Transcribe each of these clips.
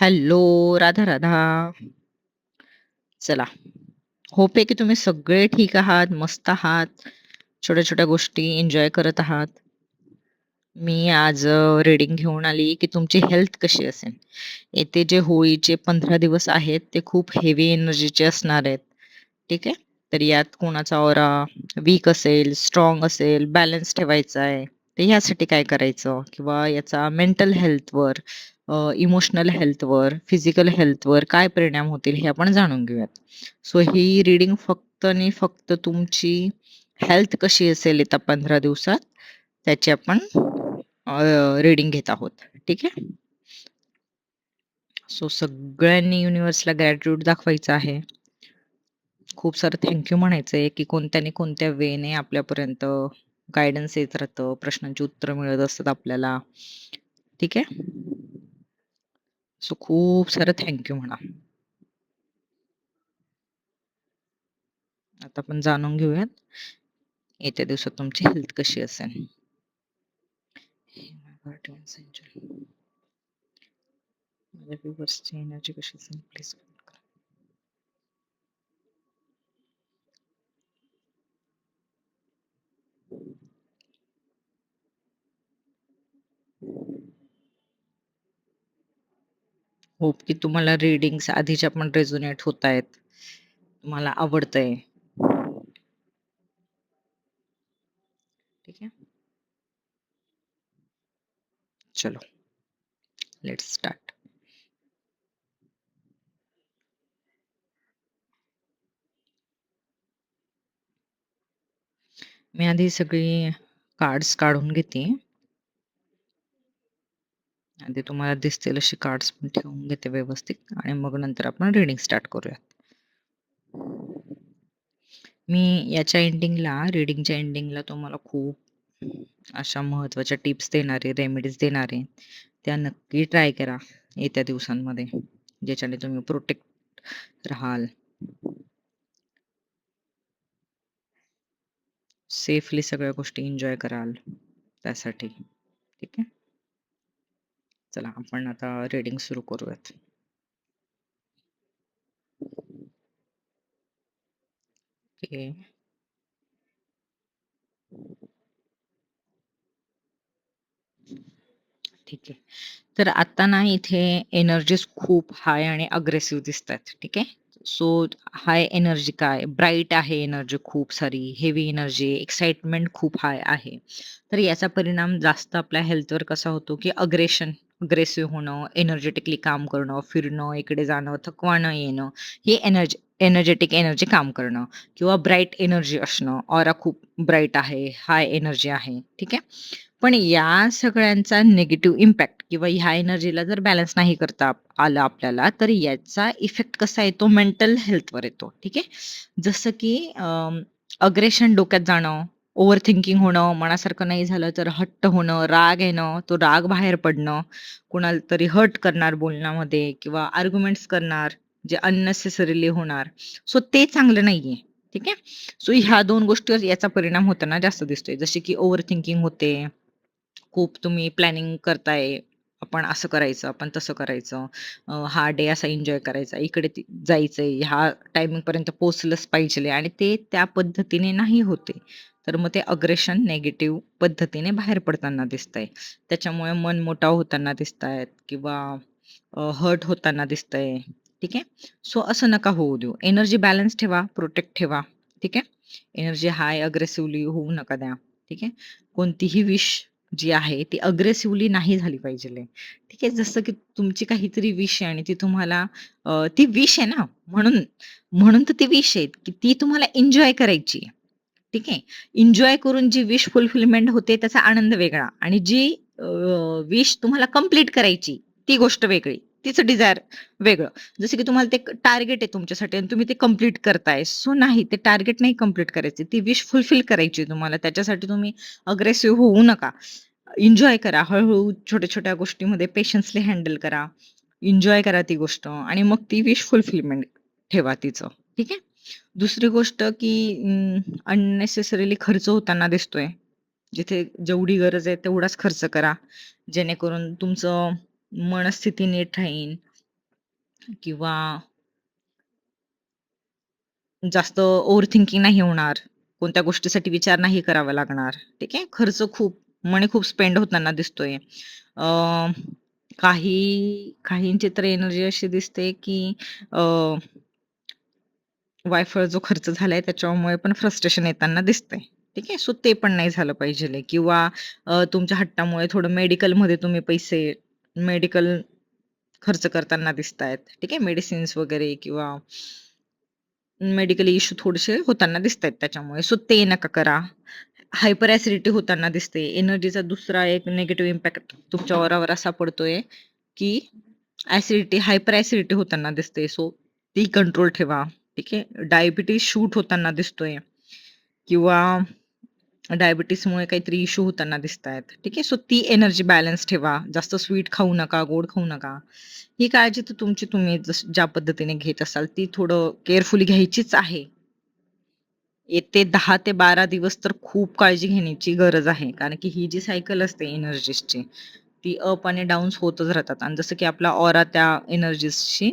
Hello, Radha, Radha. चला. Hope आहे की तुम्ही सगळे ठीक आहात, मस्त आहात. छोट्या-छोट्या गोष्टी एन्जॉय करत आहात. मी आज रीडिंग घेऊन आली की तुमची हेल्थ कशी असेल. येते जे होळीचे 15 दिवस आहेत, ते खूप हेवी एनर्जीचे असणार आहेत. ठीक आहे. तर यात कोणाचा ओरा वीक असेल, स्ट्रॉंग असेल, बॅलन्स ठेवायचा आहे. तर ह्यासाठी काय करायचं? किंवा याचा मेंटल हेल्थवर, इमोशनल हेल्थवर, फिजिकल हेल्थवर काय परिणाम होतील हे आपण जाणून घेऊयात. सो ही रीडिंग फक्त आणि फक्त तुमची हेल्थ कशी असेल येत्या 15 दिवसात, त्याची आपण रीडिंग घेत आहोत. ठीक आहे. सो सगळ्यांनी युनिव्हर्सला ग्रॅटिट्यूड दाखवायचं आहे. खूप सारं थँक यू म्हणायचं आहे, की कोणत्याने कोणत्या वेने आपल्यापर्यंत गायडन्स येत राहतं, प्रश्नांची उत्तरं मिळत असतात आपल्याला. ठीक आहे. सो खूप सारं थँक यू म्हणा. आता आपण जाणून घेऊयात, येत्या दिवसात तुमची हेल्थ कशी असेल. हे माझ्या व्ह्यूअर्सची एनर्जी कशी असेल प्लीज होप की तुम्हाला रीडिंग्स आधीच्या पण रेझोनेट होतायत. तुम्हाला आवडतंय. ठीक आहे. चलो. Let's start. मी आधी सगळी कार्ड्स काढून घेते. आधी तुम्हाला दिसतील अशी कार्ड्स पण ठेवून घेते व्यवस्थित आणि मग नंतर आपण रीडिंग स्टार्ट करूयात. मी याच्या एंडिंगला, रीडिंगच्या एंडिंगला तुम्हाला खूप अशा महत्त्वाच्या टिप्स देणारे रेमेडीज देणारे त्या नक्की ट्राय करा येत्या दिवसांमध्ये, ज्याच्याने तुम्ही प्रोटेक्ट राहाल. सेफली सगळ्या गोष्टी एन्जॉय कराल त्यासाठी. ठीक आहे. चला आपण आता रीडिंग सुरू करूयात. ओके. ठीक आहे. तर आता ना इथे एनर्जीज खूप हाय आणि अग्रेसिव्ह दिसतायत. ठीक आहे. सो हाय एनर्जी काय? ब्राईट आहे एनर्जी खूप सारी, हेवी एनर्जी, एक्साइटमेंट खूप हाय आहे. तर याचा परिणाम जास्त आपल्या हेल्थवर कसा होतो, की अग्रेशन, अग्रेसिव्ह होणं, एनर्जेटिकली काम करणं, फिरणं, इकडे जाणं, थकवाणं येणं, हे एनर्जी एनर्जेटिक एनर्जी काम करणं किंवा ब्राईट एनर्जी असणं, ऑरा खूप ब्राईट आहे, हाय एनर्जी आहे. ठीक आहे. पण या सगळ्यांचा निगेटिव्ह इम्पॅक्ट किंवा ह्या एनर्जीला जर बॅलन्स नाही करता आलं आपल्याला, तर याचा इफेक्ट कसा येतो मेंटल हेल्थवर येतो. ठीक आहे. जसं की अग्रेशन डोक्यात जाणं, ओव्हर थिंकिंग होणं, मनासारखं नाही झालं तर हट्ट होणं, राग येणं, तो राग बाहेर पडणं, कुणाला तरी हर्ट करणार बोलण्यामध्ये किंवा आर्ग्युमेंट्स करणार, जे अननेसेसरीली होणार. सो ते चांगलं नाहीये. ठीक आहे. सो ह्या 2 गोष्टीवर याचा परिणाम होताना जास्त दिसतोय. जसे की ओव्हर थिंकिंग होते. खूप तुम्ही प्लॅनिंग करताय. आपण असं करायचं, आपण तसं करायचं. अ, हा डे असा एन्जॉय करायचा. इकडे ती जायचंय, ह्या टायमिंगपर्यंत पोहोचलंच पाहिजे आणि ते त्या पद्धतीने नाही होते. तर मग ते अग्रेशन निगेटिव्ह पद्धतीने बाहेर पडताना दिसतंय. त्याच्यामुळे मन मनमोटाव होताना दिसतायत किंवा हर्ट होताना दिसतंय. ठीक आहे. सो असं नका होऊ देऊ. एनर्जी बॅलन्स ठेवा, प्रोटेक्ट ठेवा. ठीक आहे. एनर्जी हाय अग्रेसिव्हली होऊ नका द्या. ठीक आहे. कोणतीही विश जी आहे ती अग्रेसिव्हली नाही झाली पाहिजेल. ठीक आहे. जसं की तुमची काहीतरी विश आहे आणि ती तुम्हाला ती विश आहे ना, म्हणून म्हणून तर ती विश आहे, की ती तुम्हाला एन्जॉय करायची आहे. ठीक आहे. एन्जॉय करून जी विश फुलफिलमेंट होते त्याचा आनंद वेगळा आणि जी विश तुम्हाला कंप्लीट करायची ती गोष्ट वेगळी. तिचं डिझायर वेगळं. जसं की तुम्हाला ते टार्गेट आहे तुमच्यासाठी आणि तुम्ही ते कंप्लीट करताय. सो नाही, ते टार्गेट नाही कंप्लीट करायचे. ती विश फुलफिल करायची तुम्हाला. त्याच्यासाठी तुम्ही अग्रेसिव्ह होऊ नका. एन्जॉय करा. हळूहळू छोट्या-छोट्या गोष्टीमध्ये पेशन्सली हँडल करा. एन्जॉय करा ती गोष्ट आणि मग ती विश फुलफिलमेंट ठेवा तिचं. ठीक आहे. दुसरी गोष्ट की अननेसेसरीली खर्च होताना दिसतोय. जिथे जेवढी गरज आहे तेवढाच खर्च करा. जेणेकरून तुमचं मनस्थिती नीट राहील. किंवा जास्त ओव्हर थिंकिंग नाही होणार. कोणत्या गोष्टीसाठी विचार नाही करावा लागणार. ठीक आहे. खर्च खूप मनी खूप स्पेंड होताना दिसतोय. काही काहींची तर एनर्जी अशी दिसते, की अं वायफळ जो खर्च झालाय त्याच्यामुळे पण फ्रस्ट्रेशन येताना दिसतंय. ठीक आहे. सो ते पण नाही झालं पाहिजेल किंवा अ, तुमच्या हट्टामुळे थोडं मेडिकलमध्ये तुम्ही पैसे मेडिकल खर्च करताना दिसतायत. ठीक आहे. मेडिसिन्स वगैरे किंवा मेडिकल इश्यू थोडेसे होताना दिसतायत त्याच्यामुळे. सो ते नका करा. हायपर ॲसिडिटी होताना दिसते. एनर्जीचा दुसरा एक निगेटिव्ह इम्पॅक्ट तुमच्या ओरावर असा पडतोय, की ॲसिडिटी, हायपर ॲसिडिटी होताना दिसते. सो ती कंट्रोल ठेवा. ठीक आहे. डायबिटीज शूट होताना दिसतोय किंवा डायबिटीजमुळे काहीतरी इश्यू होताना दिसतायत. ठीक आहे. सो ती एनर्जी बॅलन्स ठेवा. जास्त स्वीट खाऊ नका, गोड खाऊ नका. ही काळजी तर तुमची तुम्ही जस ज्या पद्धतीने घेत असाल ती थोडं केअरफुली घ्यायचीच आहे. येते दहा ते 12 दिवस तर खूप काळजी घेण्याची गरज आहे. कारण की ही जी सायकल असते एनर्जीसची ती अप आणि डाउन्स होतच राहतात आणि जसं की आपला ऑरा त्या एनर्जीसशी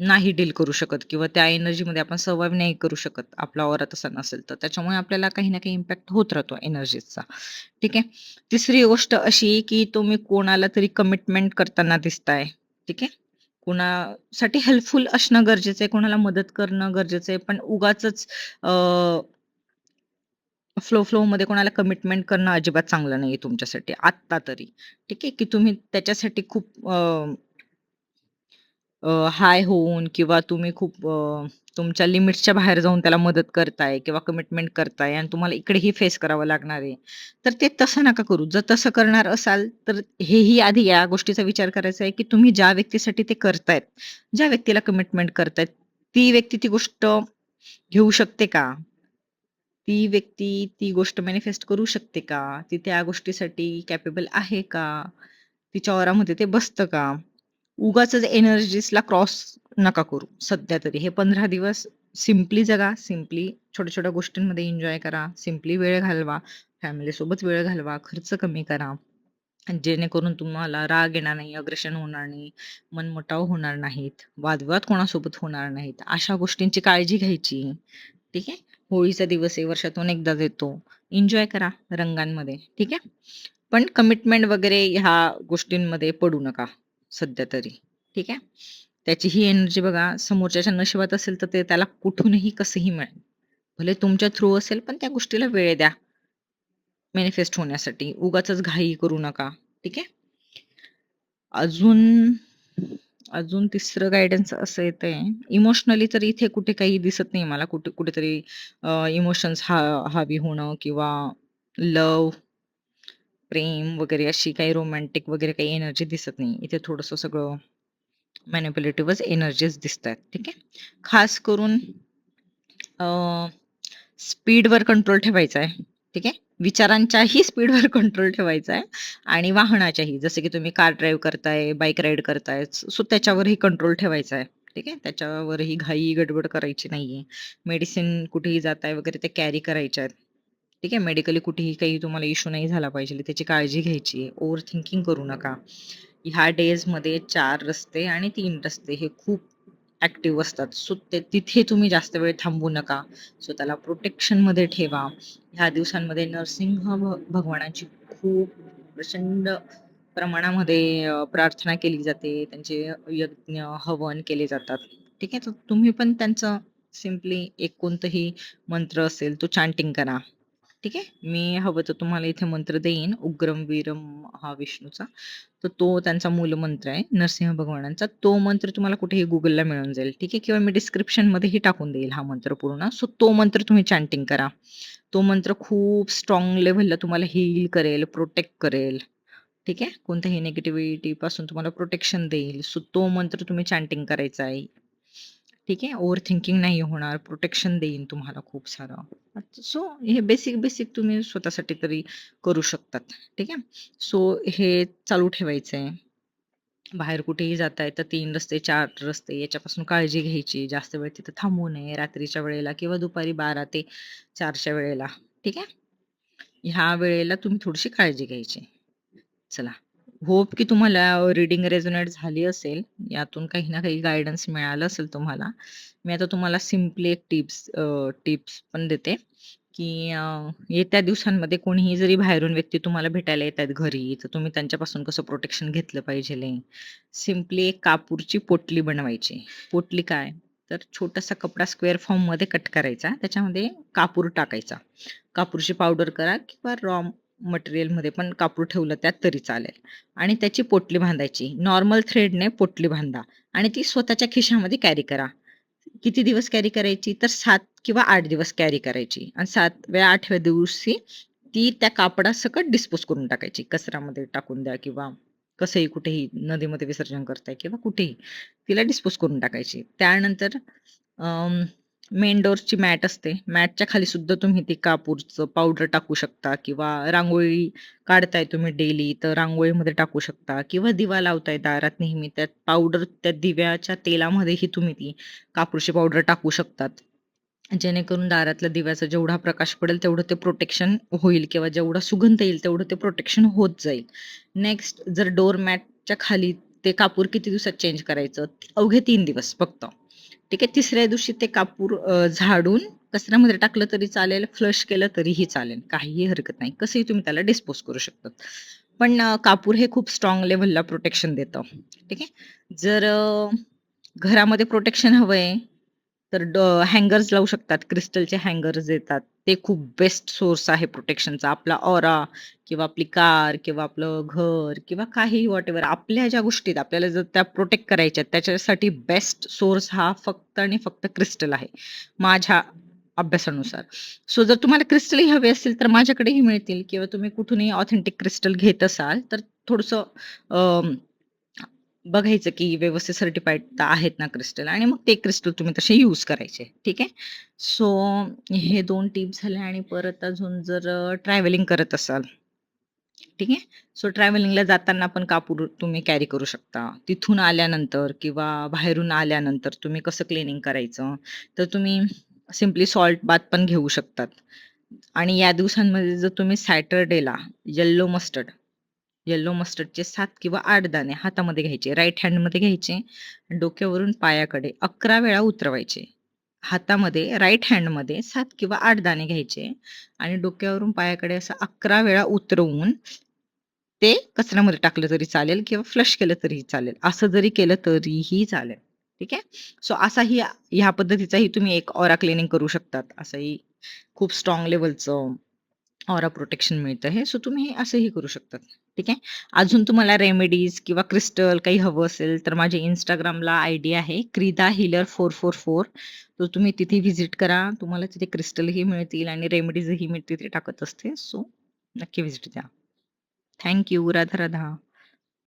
नाही डील करू शकत किंवा त्या एनर्जीमध्ये आपण सर्वाईव्ह नाही करू शकत. आपला ओरा तसा नसेल तर. त्याच्यामुळे आपल्याला काही ना काही इम्पॅक्ट होत राहतो एनर्जीचा ठीक आहे. तिसरी गोष्ट अशी, की तुम्ही कोणाला तरी कमिटमेंट करताना दिसताय. ठीक आहे. कोणासाठी हेल्पफुल असणं गरजेचं आहे, कोणाला मदत करणं गरजेचं आहे. पण उगाचच फ्लो फ्लो, मध्ये कोणाला कमिटमेंट करणं अजिबात चांगलं नाही तुमच्यासाठी आत्ता तरी. ठीक आहे. की तुम्ही त्याच्यासाठी खूप अ हाय होऊन किंवा तुम्ही खूप अ, तुमच्या लिमिट्सच्या बाहेर जाऊन त्याला मदत करताय किंवा कमिटमेंट करताय आणि तुम्हाला इकडेही फेस करावं लागणार आहे. तर ते तसं नका करू. जर तसं करणार असाल, तर हेही आधी या गोष्टीचा विचार करायचा आहे, की तुम्ही ज्या व्यक्तीसाठी ते करतायत, ज्या व्यक्तीला कमिटमेंट करतायत, ती व्यक्ती ती गोष्ट घेऊ शकते का? ती व्यक्ती ती गोष्ट मॅनिफेस्ट करू शकते का? ती त्या गोष्टीसाठी कॅपेबल आहे का? तिच्या ऑरामध्ये ते बसतं का? उगाच एनर्जीजला क्रॉस नका करू सध्या तरी. हे 15 दिवस सिम्पली जगा, सिम्पली छोट्या-छोट्या गोष्टींमध्ये एन्जॉय करा, सिम्पली वेळ घालवा, फॅमिलीसोबत वेळ घालवा, खर्च कमी करा. जेणेकरून तुम्हाला राग येणार नाही, अग्रेशन होणार नाही, मनमुटाव होणार नाहीत, वादविवाद कोणासोबत होणार नाहीत. अशा गोष्टींची काळजी घ्यायची. ठीक आहे. होळीचा दिवस आहे, वर्षातून एकदा देतो एन्जॉय करा रंगांमध्ये. ठीक आहे. पण कमिटमेंट वगैरे ह्या गोष्टींमध्ये पडू नका सध्या तरी. ठीक आहे. त्याची ही एनर्जी बघा समोरच्याच्या नशिबात असेल तर ते त्याला कुठूनही कसंही मिळेल. भले तुमच्या थ्रू असेल पण त्या गोष्टीला वेळ द्या. मॅनिफेस्ट होण्यासाठी. उगाचच घाई करू नका. ठीक आहे. अजून अजून तिसरं गायडन्स असं येतंय, इमोशनली तर इथे कुठे काही दिसत नाही मला. कुठे कुठेतरी इमोशन्स हा हावी होणं किंवा लव प्रेम वगैरे अशी काही रोमॅन्टिक वगैरे काही एनर्जी दिसत नाही. इथे थोडंसं सगळं मॅनिप्युलेटिव्हच एनर्जीज दिसतायत. ठीक आहे. खास करून स्पीडवर कंट्रोल ठेवायचा आहे. ठीक आहे. विचारांच्याही स्पीडवर कंट्रोल ठेवायचा आहे आणि वाहनाच्याही. जसं की तुम्ही कार ड्राईव्ह करताय, बाईक राईड करताय, सो त्याच्यावरही कंट्रोल ठेवायचा आहे. ठीक आहे. त्याच्यावरही घाई गडबड करायची नाहीये. मेडिसिन कुठेही जाताय वगैरे ते कॅरी करायच्या आहेत. ठीक आहे. मेडिकली कुठेही काही तुम्हाला इश्यू नाही झाला पाहिजे त्याची काळजी घ्यायची आहे. ओव्हर थिंकिंग करू नका. ह्या डेजमध्ये चार रस्ते आणि तीन रस्ते हे खूप ॲक्टिव्ह असतात. सो ते तिथे तुम्ही जास्त वेळ थांबू नका. स्वतःला प्रोटेक्शनमध्ये ठेवा. ह्या दिवसांमध्ये नरसिंह भगवानाची खूप प्रचंड प्रमाणामध्ये प्रार्थना केली जाते. त्यांचे यज्ञ, हवन केले जातात. ठीक आहे. तर तुम्ही पण त्यांचं सिम्पली एक कोणतंही मंत्र असेल तो चॅन्टिंग करा. ठीक आहे. मी हवं तर तुम्हाला इथे मंत्र देईन. उग्रम वीरम हा विष्णूचा. तर तो त्यांचा मूलमंत्र आहे नरसिंह भगवानांचा. तो मंत्र तुम्हाला कुठेही गुगलला मिळून जाईल. ठीक आहे. किंवा मी डिस्क्रिप्शनमध्येही टाकून देईल हा मंत्र पूर्ण. सो तो मंत्र तुम्ही चॅन्टिंग करा. तो मंत्र खूप स्ट्राँग लेव्हलला तुम्हाला हील करेल, प्रोटेक्ट करेल. ठीक आहे. कोणत्याही निगेटिव्हिटीपासून तुम्हाला प्रोटेक्शन देईल. सो तो मंत्र तुम्ही चॅन्टिंग करायचा आहे. ठीक आहे. ओव्हर थिंकिंग नाही होणार. प्रोटेक्शन देईन तुम्हाला खूप सारं. सो हे बेसिक-बेसिक तुम्ही स्वतःसाठी तरी करू शकतात. ठीक आहे. सो हे चालू ठेवायचं आहे. बाहेर कुठेही जाताय तर 3 रस्ते, 4 रस्ते याच्यापासून काळजी घ्यायची. जास्त वेळ तिथं थांबू नये रात्रीच्या वेळेला किंवा दुपारी 12 ते चारच्या वेळेला. ठीक आहे. ह्या वेळेला तुम्ही थोडीशी काळजी घ्यायची. चला, होप की तुम्हाला रीडिंग रेझोनेट झाली असेल. यातून काही ना काही गायडन्स मिळालं असेल तुम्हाला. मी आता तुम्हाला सिम्पली एक टिप्स टिप्स पण देते, की येत्या दिवसांमध्ये कोणीही जरी बाहेरून व्यक्ती तुम्हाला भेटायला येतात घरी, तर तुम्ही त्यांच्यापासून कसं प्रोटेक्शन घेतलं पाहिजे सिम्पली एक कापूरची पोटली बनवायची. पोटली काय? तर छोटासा कपडा स्क्वेअर फॉर्ममध्ये कट करायचा. त्याच्यामध्ये कापूर टाकायचा. कापूरची पावडर करा किंवा रॉ मटेरियलमध्ये पण कापूर ठेवलं त्यात तरी चालेल आणि त्याची पोटली बांधायची. नॉर्मल थ्रेडने पोटली बांधा आणि ती स्वतःच्या खिशामध्ये कॅरी करा. किती दिवस कॅरी करायची? तर सात किंवा आठ दिवस कॅरी करायची आणि 7व्या 8व्या दिवशी ती त्या कापडासकट डिस्पोज करून टाकायची. कचऱ्यामध्ये टाकून द्या किंवा कसंही कुठेही नदीमध्ये विसर्जन करताय किंवा कुठेही तिला डिस्पोज करून टाकायची. त्यानंतर मेन डोअरची मॅट असते. मॅटच्या खाली सुद्धा तुम्ही ती कापूरचं पावडर टाकू शकता किंवा रांगोळी काढताय तुम्ही डेली तर रांगोळीमध्ये टाकू शकता किंवा दिवा लावताय दारात नेहमी त्यात पावडर त्या दिव्याच्या तेलामध्येही तुम्ही ती कापूरची पावडर टाकू शकतात. जेणेकरून दारातल्या दिव्याचा जेवढा प्रकाश पडेल तेवढं ते प्रोटेक्शन होईल किंवा जेवढा सुगंध येईल तेवढं ते प्रोटेक्शन होत जाईल. नेक्स्ट जर डोअर मॅटच्या खाली ते कापूर किती दिवसात चेंज करायचं? अवघे तीन दिवस फक्त. ठीक आहे. तिसऱ्या दिवशी ते कापूर झाडून कचऱ्यामध्ये टाकलं तरी चालेल, फ्लश केलं तरीही चालेल. काहीही हरकत नाही. कसंही तुम्ही त्याला डिस्पोज करू शकतात. पण कापूर हे खूप स्ट्रॉंग लेव्हलला प्रोटेक्शन देतं. ठीक आहे. जर घरामध्ये प्रोटेक्शन हवंय तर हँगर्स लावू शकतात. क्रिस्टलचे हँगर्स येतात. ते खूप बेस्ट सोर्स आहे प्रोटेक्शनचा. आपला ऑरा किंवा आपली कार किंवा आपलं घर किंवा काही एव्हर आपल्या ज्या गोष्टीत आपल्याला जर त्या प्रोटेक्ट करायच्या त्याच्यासाठी बेस्ट सोर्स हा फक्त आणि फक्त क्रिस्टल आहे. माझ्या अभ्यासानुसार. सो जर तुम्हाला क्रिस्टलही हवे असतील तर माझ्याकडेही मिळतील किंवा तुम्ही कुठूनही ऑथेंटिक क्रिस्टल घेत असाल तर थोडंसं बघायचं की व्यवस्थित सर्टिफाईड आहेत ना क्रिस्टल आणि मग ते क्रिस्टल तुम्ही तसे यूज करायचे. ठीक आहे. सो हे दोन टिप्स झाले आणि परत अजून जर ट्रॅव्हलिंग करत असाल ठीक आहे. सो ट्रॅव्हलिंगला जाताना पण कापूर तुम्ही कॅरी करू शकता. तिथून आल्यानंतर किंवा बाहेरून आल्यानंतर तुम्ही कसं क्लिनिंग करायचं? तर तुम्ही सिम्पली सॉल्ट बाथ पण घेऊ शकतात. आणि या दिवसांमध्ये जर तुम्ही सॅटरडेला येल्लो मस्टर्ड येल्लो मस्टर्डचे सात किंवा आठ दाणे हातामध्ये घ्यायचे. राईट हँडमध्ये घ्यायचे. डोक्यावरून पायाकडे 11 वेळा उतरवायचे. हातामध्ये राईट हँडमध्ये सात किंवा आठ दाणे घ्यायचे आणि डोक्यावरून पायाकडे असं 11 वेळा उतरवून ते कचऱ्यामध्ये टाकलं तरी चालेल किंवा फ्लश केलं तरीही चालेल. असं जरी केलं तरीही चालेल. ठीक आहे. सो असाही ह्या पद्धतीचाही तुम्ही एक ऑरा क्लिनिंग करू शकतात. असंही खूप स्ट्रॉंग लेवलचं ऑरा प्रोटेक्शन मिळतं हे. सो तुम्ही असंही करू शकतात. ठीक आहे. अजून तुम्हाला रेमेडीज किंवा क्रिस्टल काही हवं असेल तर माझ्या Instagramला आयडी आहे क्रीदा हिलर 444 तर तुम्ही तिथे व्हिजिट करा. तुम्हाला तिथे क्रिस्टलही मिळतील आणि रेमेडीजही मी तिथे टाकत असते. सो नक्की व्हिजिट द्या. Thank you Radha Radha.